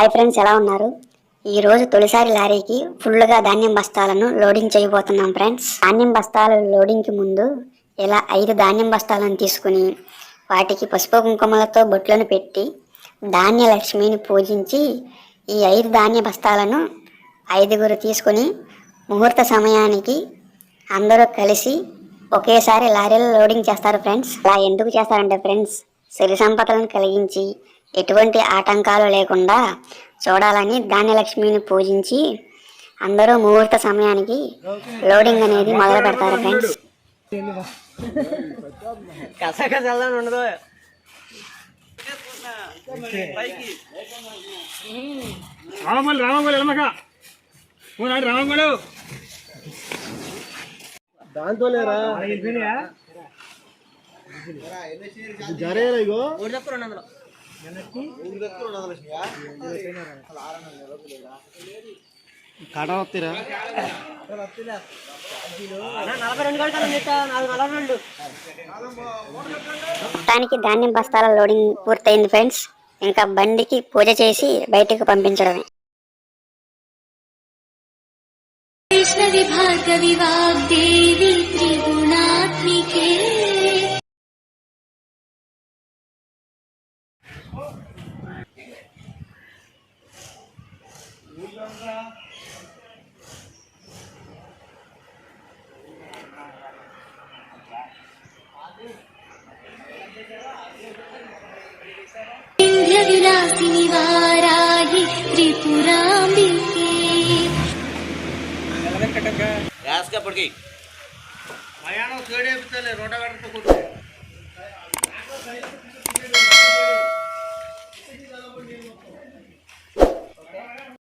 Hi friends ఎలా ఉన్నారు? ఈరోజు తొలిసారి లారీకి ఫుల్గా ధాన్యం బస్తాలను లోడింగ్ చేయబోతున్నాం ఫ్రెండ్స్. ధాన్యం బస్తాలు లోడింగ్కి ముందు ఇలా ఐదు ధాన్యం బస్తాలను తీసుకుని వాటికి పసుపు కుంకుమలతో బొట్లను పెట్టి ధాన్య లక్ష్మిని పూజించి ఈ ఐదు ధాన్య బస్తాలను ఐదుగురు తీసుకుని ముహూర్త సమయానికి అందరూ కలిసి ఒకేసారి లారీలో లోడింగ్ చేస్తారు ఫ్రెండ్స్. అలా ఎందుకు చేస్తారంటే ఫ్రెండ్స్ సిరి సంపదలను కలిగించి ఎటువంటి ఆటంకాలు లేకుండా చూడాలని ధాన్యలక్ష్మిని పూజించి అందరూ ముహూర్త సమయానికి లోడింగ్ అనేది మొదలు పెడతారు ఫ్రెండ్స్ ఉండదు. ఎలమక దాంతో లేరా జరేరా ఇగో? మూడు తక్కువ రెండు వందలు. మొత్తానికి ధాన్యం బస్తాల లోడింగ్ పూర్తయింది ఫ్రెండ్స్. ఇంకా బండికి పూజ చేసి బయటకు పంపించడమే. త్రిగుణాత్మికే. विलासिनि वाराहि त्रिपुराम्बिके। गैस क्या पड़ गई? भयानक रोटा वाटर तो कुछ